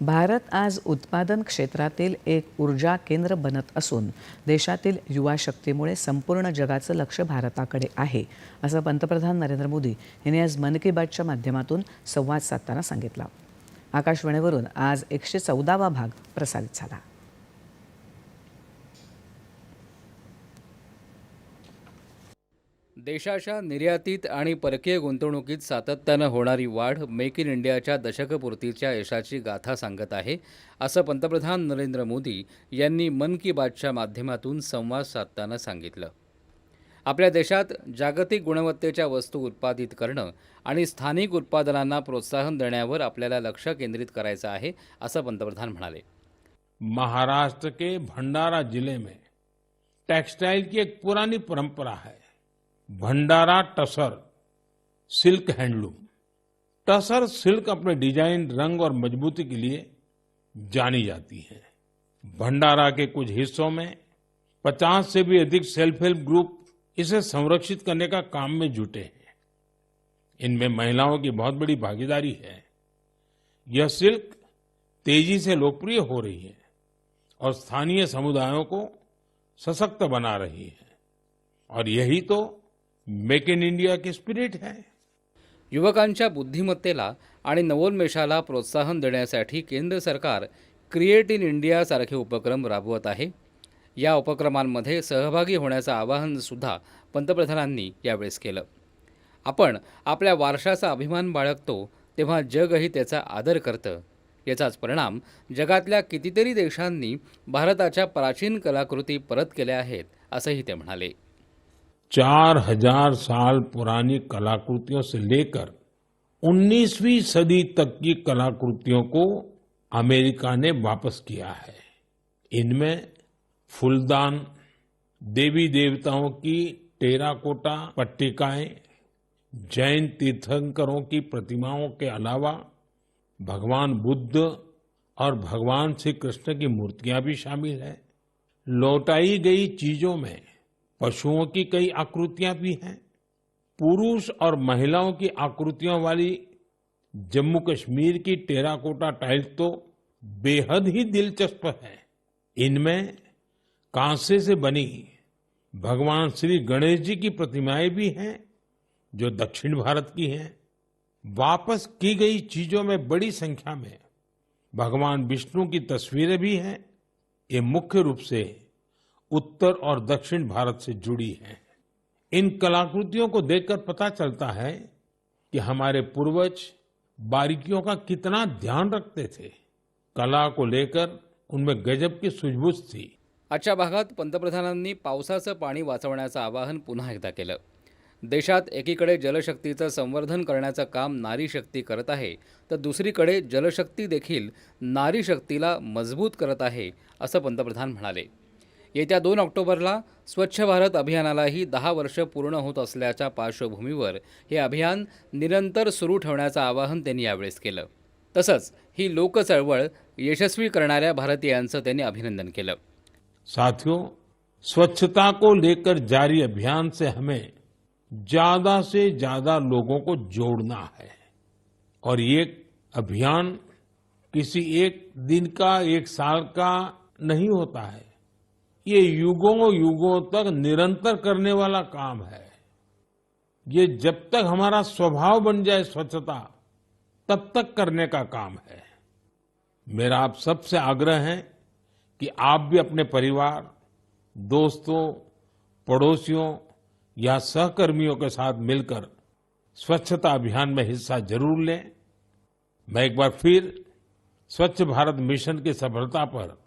भारत आज उत्पादन क्षेत्रातील एक ऊर्जा केंद्र बनत असून देशातील युवा शक्तीमुळे संपूर्ण जगाचं लक्ष भारताकडे आहे असं पंतप्रधान नरेंद्र मोदी यांनी आज मन की बातच्या माध्यमातून संवाद साधताना सांगितलं. आकाशवाणीवरून आज एकशे चौदावा भाग प्रसारित झाला. देशाच्या निर्यातीत आणि परकीय गुंतवणुकीत सातत्यानं होणारी वाढ मेक इन इंडियाच्या दशकपूर्तीच्या यशाची गाथा सांगत आहे असं पंतप्रधान नरेंद्र मोदी यांनी मन की बातच्या माध्यमातून संवाद साधताना सांगितलं. आपल्या देशात जागतिक गुणवत्तेच्या वस्तू उत्पादित करणं आणि स्थानिक उत्पादनांना प्रोत्साहन देण्यावर आपल्याला लक्ष केंद्रित करायचं आहे असं पंतप्रधान म्हणाले. महाराष्ट्र के भंडारा जिले में टेक्सटाइल की एक पुरानी परंपरा है। Bhandara tussar, silk handloom. Tussar, silk अपने डिज़ाइन, रंग और मजबूती के लिए जानी जाती है। भंडारा के कुछ हिस्सों में 50 से भी अधिक सेल्फ हेल्प ग्रुप इसे संरक्षित करने का काम में जुटे हैं। इनमें महिलाओं की बहुत बड़ी भागीदारी है। यह सिल्क तेज़ी से लोकप्रिय हो रही है और स्थानीय समुदायों को सशक्त बना रही है। और यही तो मेक इन इंडिया की स्पिरिट है। युवकांच्या बुद्धिमत्तेला आणि नवोन्मेषाला प्रोत्साहन देण्यासाठी केंद्र सरकार क्रिएट इन इंडियासारखे उपक्रम राबवत आहे. या उपक्रमांमध्ये सहभागी होण्याचं आवाहन सुद्धा पंतप्रधानांनी यावेळेस केलं. आपण आपल्या वारशाचा अभिमान बाळगतो तेव्हा जगही त्याचा आदर करतं. याचाच परिणाम जगातल्या कितीतरी देशांनी भारताच्या प्राचीन कलाकृती परत केल्या आहेत असंही ते म्हणाले. चार हज़ार साल पुरानी कलाकृतियों से लेकर 19वीं सदी तक की कलाकृतियों को अमेरिका ने वापस किया है। इनमें फुलदान, देवी देवताओं की टेराकोटा पट्टिकाएँ, जैन तीर्थंकरों की प्रतिमाओं के अलावा भगवान बुद्ध और भगवान श्री कृष्ण की मूर्तियाँ भी शामिल हैं। लौटाई गई चीज़ों में पशुओं की कई आकृतियाँ भी हैं। पुरुष और महिलाओं की आकृतियों वाली जम्मू कश्मीर की टेराकोटा टाइल्स तो बेहद ही दिलचस्प है। इनमें कांसे से बनी भगवान श्री गणेश जी की प्रतिमाएँ भी हैं, जो दक्षिण भारत की हैं। वापस की गई चीज़ों में बड़ी संख्या में भगवान विष्णु की तस्वीरें भी हैं। ये मुख्य रूप से उत्तर और दक्षिण भारत से जुड़ी हैं। इन कलाकृतियों को देखकर पता चलता है कि हमारे पूर्वज बारीकियों का कितना ध्यान रखते थे। कला को लेकर उनमें गजब की सूझबूझ थी। आजच्या भागात पंतप्रधानांनी पावसाचं पाणी वाचवण्याचं आवाहन पुन्हा एकदा केलं. देशात एकीकडे जलशक्तीचं संवर्धन करण्याचं काम नारी शक्ती करत आहे, तर दुसरीकडे जलशक्ती देखील नारी शक्तीला मज़बूत करत आहे, असं पंतप्रधान म्हणाले. येत्या दोन ऑक्टोबरला स्वच्छ भारत अभियानालाही दहा वर्ष पूर्ण होत असल्याच्या पार्श्वभूमीवर हे अभियान निरंतर सुरू ठेवण्याचं आवाहन त्यांनी यावेळेस केलं. तसंच ही लोकचळवळ यशस्वी करणाऱ्या भारतीयांचं त्यांनी अभिनंदन केलं. साथियों, स्वच्छता को लेकर जारी अभियान से हमें ज़्यादा से ज़्यादा लोगों को जोड़ना है। और ये अभियान किसी एक दिन का, एक साल का नहीं होता है। ये युगों युगों तक निरंतर करने वाला काम है। ये जब तक हमारा स्वभाव बन जाए स्वच्छता, तब तक करने का काम है। मेरा आप सबसे आग्रह है कि आप भी अपने परिवार, दोस्तों, पड़ोसियों या सहकर्मियों के साथ मिलकर स्वच्छता अभियान में हिस्सा ज़रूर लें। मैं एक बार फिर स्वच्छ भारत मिशन की सफलता पर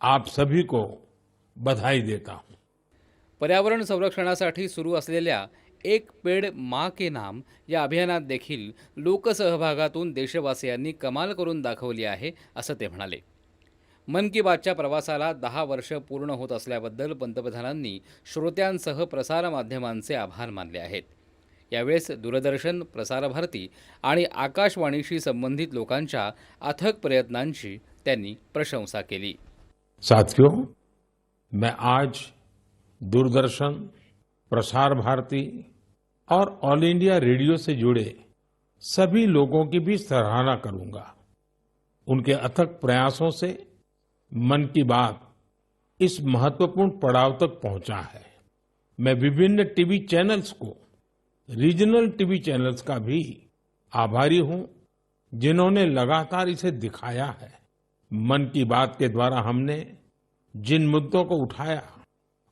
आप सभी को बधाई देता हूं। पर्यावरण संरक्षणासाठी सुरू असलेल्या एक पेड मा के नाम या अभियानात देखील लोकसहभागातून देशवासियांनी कमाल करून दाखवली आहे असं ते म्हणाले. मन की बातच्या प्रवासाला दहा वर्ष पूर्ण होत असल्याबद्दल पंतप्रधानांनी श्रोत्यांसह प्रसारमाध्यमांचे आभार मानले आहेत. यावेळेस दूरदर्शन प्रसारभारती आणि आकाशवाणीशी संबंधित लोकांच्या अथक प्रयत्नांची त्यांनी प्रशंसा केली. साथियों मैं आज दूरदर्शन, प्रसार भारती और ऑल इंडिया रेडियो से जुड़े सभी लोगों की भी सराहना करूँगा। उनके अथक प्रयासों से मन की बात इस महत्वपूर्ण पड़ाव तक पहुँचा है। मैं विभिन्न टीवी चैनल्स को, रीजनल टीवी चैनल्स का भी आभारी हूँ, जिन्होंने लगातार इसे दिखाया है। मन की बात के द्वारा हमने जिन मुद्दों को उठाया,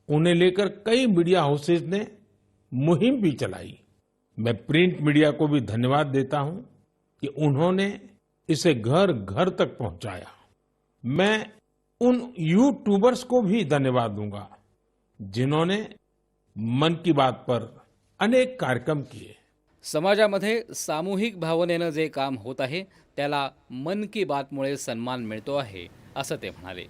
उन्हें लेकर कई मीडिया हाउसेज ने मुहिम भी चलाई। मैं प्रिंट मीडिया को भी धन्यवाद देता हूँ कि उन्होंने इसे घर घर तक पहुँचाया। मैं उन यूट्यूबर्स को भी धन्यवाद दूँगा जिन्होंने मन की बात पर अनेक कार्यक्रम किए। समाजामध्ये सामूहिक भावनेनं जे काम होत आहे, त्याला मन की बातमुळे सन्मान मिळतो आहे, असं ते म्हणाले.